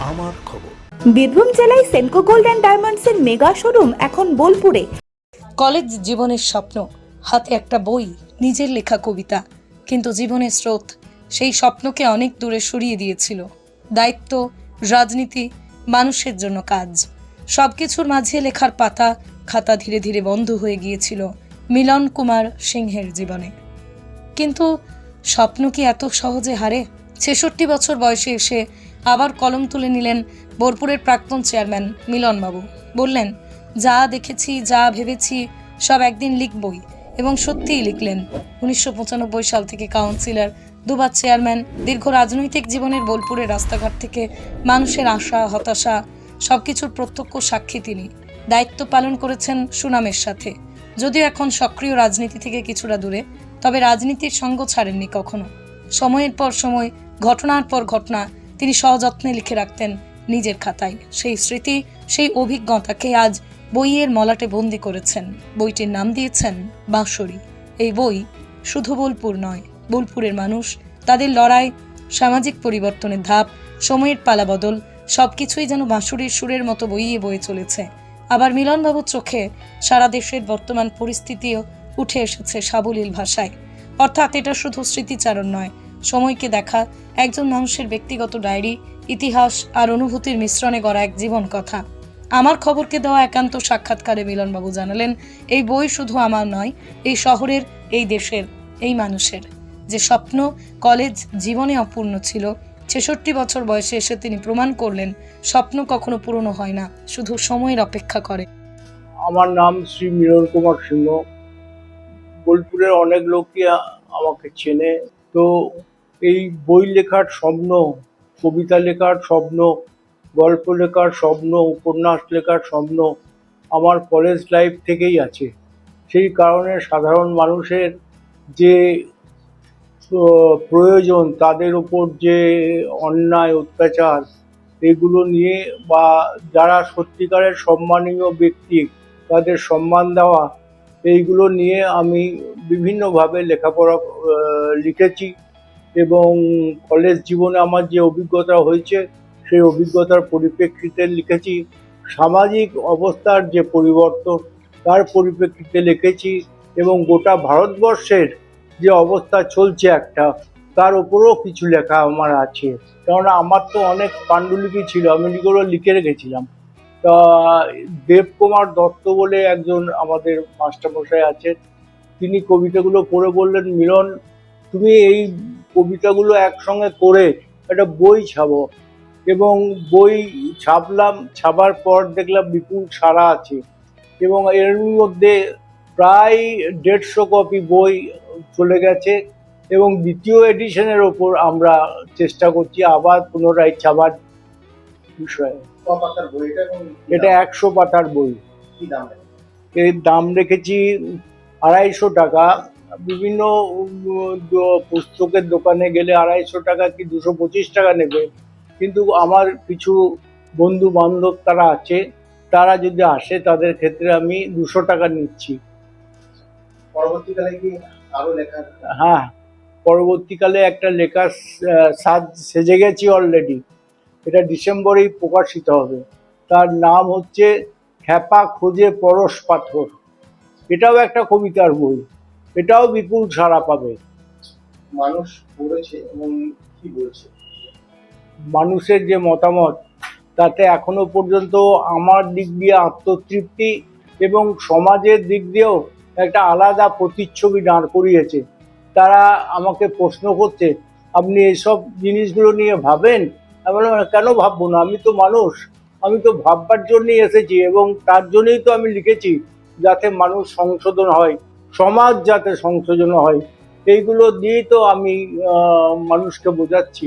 আমার খবর। বীরভূম জেলায় সেনকো গোল্ড অ্যান্ড ডায়মন্ডসের মেগা শোরুম এখন বোলপুরে। কলেজ জীবনের স্বপ্ন হাতে একটা বই নিজের লেখা কবিতা। কিন্তু জীবনের স্রোত সেই স্বপ্নকে অনেক দূরে সরিয়ে দিয়েছিল। দায়িত্ব রাজনীতি মানুষের জন্য কাজ। সবকিছুর মাঝে লেখার পাতা খাতা ধীরে ধীরে বন্ধ হয়ে গিয়েছিল মিলন কুমার সিংহের জীবনে। কিন্তু স্বপ্ন কি এত সহজে হারে? ছেষট্টি বছর বয়সে এসে আবার কলম তুলে নিলেন বোলপুরের প্রাক্তন চেয়ারম্যান মিলনবাবু। বললেন, যা দেখেছি, যা ভেবেছি, সব একদিন লিখবই। এবং সত্যিই লিখলেন। উনিশশো পঁচানব্বই সাল থেকে কাউন্সিলর, দুবার চেয়ারম্যান, দীর্ঘ রাজনৈতিক জীবনের বোলপুরের রাস্তাঘাট থেকে মানুষের আশা, হতাশা, সবকিছুর প্রত্যক্ষ সাক্ষী তিনি। দায়িত্ব পালন করেছেন সুনামের সাথে। যদিও এখন সক্রিয় রাজনীতি থেকে কিছুটা দূরে, তবে রাজনীতির সঙ্গ ছাড়েননি কখনো। সময়ের পর সময়, ঘটনার পর ঘটনা তিনি সযত্নে লিখে রাখতেন নিজের খাতায়। সেই স্মৃতি, সেই অভিজ্ঞতাকে আজ বইয়ের মলাটে বন্দি করেছেন। বইটির নাম দিয়েছেন বাঁশরি এই বই শুধু বোলপুর নয়, বোলপুরের মানুষ, তাদের লড়াই, সামাজিক পরিবর্তনের ধাপ, সময়ের পালাবদল, সবকিছুই যেন বাঁশুরির সুরের মতো বইয়ে বয়ে চলেছে। আবার মিলনবাবুর চোখে সারা দেশের বর্তমান পরিস্থিতিও উঠে এসেছে সাবলীল ভাষায়। অর্থাৎ এটা শুধু স্মৃতিচারণ নয় সময়কে দেখা, একজন মানুষের ব্যক্তিগত ডায়েরি, ইতিহাস আর অনুভূতির মিশ্রণে গড়া এক জীবন কথা। আমার খবরকে দেওয়া একান্ত সাক্ষাৎকারে মিলনবাবু জানালেন, এই বই শুধু আমার নয়, এই শহরের, এই দেশের, এই মানুষের। যে স্বপ্ন, কলেজ জীবনে অপূর্ণ ছিল, ছেষট্টি বছর বয়সে এসে তিনি প্রমাণ করলেন, স্বপ্ন কখনো পূরণ হয় না, শুধু সময়ের অপেক্ষা করে। আমার নাম শ্রী মিলন কুমার সিংহ। বোলপুরের অনেক লোকই আমাকে চেনে। তো এই বই লেখার স্বপ্ন, কবিতা লেখার স্বপ্ন, গল্প লেখার স্বপ্ন, উপন্যাস লেখার স্বপ্ন আমার কলেজ লাইফ থেকেই আছে। সেই কারণে সাধারণ মানুষের যে প্রয়োজন, তাদের উপর যে অন্যায়, অত্যাচার, এগুলো নিয়ে বা যারা সত্যিকারের সম্মানীয় ব্যক্তি, তাদের সম্মান দেওয়া, এইগুলো নিয়ে আমি বিভিন্নভাবে লেখাপড়া লিখেছি। এবং কলেজ জীবনে আমার যে অভিজ্ঞতা হয়েছে, সেই অভিজ্ঞতার পরিপ্রেক্ষিতে লিখেছি, সামাজিক অবস্থার যে পরিবর্তন, তার পরিপ্রেক্ষিতে লিখেছি এবং গোটা ভারতবর্ষের যে অবস্থা চলছে একটা, তার উপরেও কিছু লেখা আমার আছে। কেননা আমার তো অনেক পাণ্ডুলিপি ছিল, আমি এগুলো লিখে রেখেছিলাম। তা দেবকুমার দত্ত বলে একজন আমাদের মাস্টারমশাই আছেন, তিনি কবিতাগুলো পড়ে বললেন, মিলন, তুমি এই কবিতাগুলো একসঙ্গে করে একটা বই ছাপো। এবং বই ছাপলাম ছাপার পর দেখলাম বিপুল সারা আছে। এবং এর মধ্যে প্রায় দেড়শো কপি বই চলে গেছে। এবং দ্বিতীয় এডিশনের ওপর আমরা চেষ্টা করছি আবার পুনরায় ছাপার বিষয়ে। এটা? একশো পাতার বই। এর দাম রেখেছি আড়াইশো টাকা। বিভিন্ন পুস্তকের দোকানে গেলে আড়াইশো টাকা কি দুশো পঁচিশ টাকা নেবে? কিন্তু আমার কিছু বন্ধু বান্ধব তারা আছে তারা যদি আসে তাদের ক্ষেত্রে আমি দুশো টাকা নিচ্ছি। পরবর্তীকালে কি আরও হ্যাঁ পরবর্তীকালে একটা লেখা সাজ সেজে গেছি অলরেডি এটা ডিসেম্বরেই প্রকাশিত হবে। তার নাম হচ্ছে খ্যাপা খোঁজে পরশ পাথর। এটাও একটা কবিতার বই। এটাও বিপুল সাড়া পাবে। মানুষ পড়েছে এবং কি বলছে? মানুষের যে মতামত তাতে এখনও পর্যন্ত আমার দিক দিয়ে আত্মতৃপ্তি এবং সমাজের দিক দিয়েও একটা আলাদা প্রতিচ্ছবি দাঁড় করিয়েছে। তারা আমাকে প্রশ্ন করছে আপনি এসব জিনিসগুলো নিয়ে ভাবেন? আমি বললাম, কেন ভাববো না? আমি তো মানুষ। আমি তো ভাববার জন্যই এসেছি এবং তার জন্যই তো আমি লিখেছি যাতে মানুষ সংশোধন হয়। সমাজ যাতে সংশোধন হয় এইগুলো দিয়েই তো আমি মানুষকে বোঝাচ্ছি।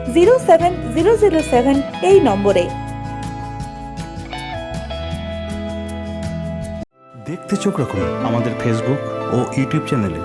zero seven zero zero seven এই নম্বরে। দেখতে চোখ রাখুন আমাদের ফেসবুক ও ইউটিউব চ্যানেলে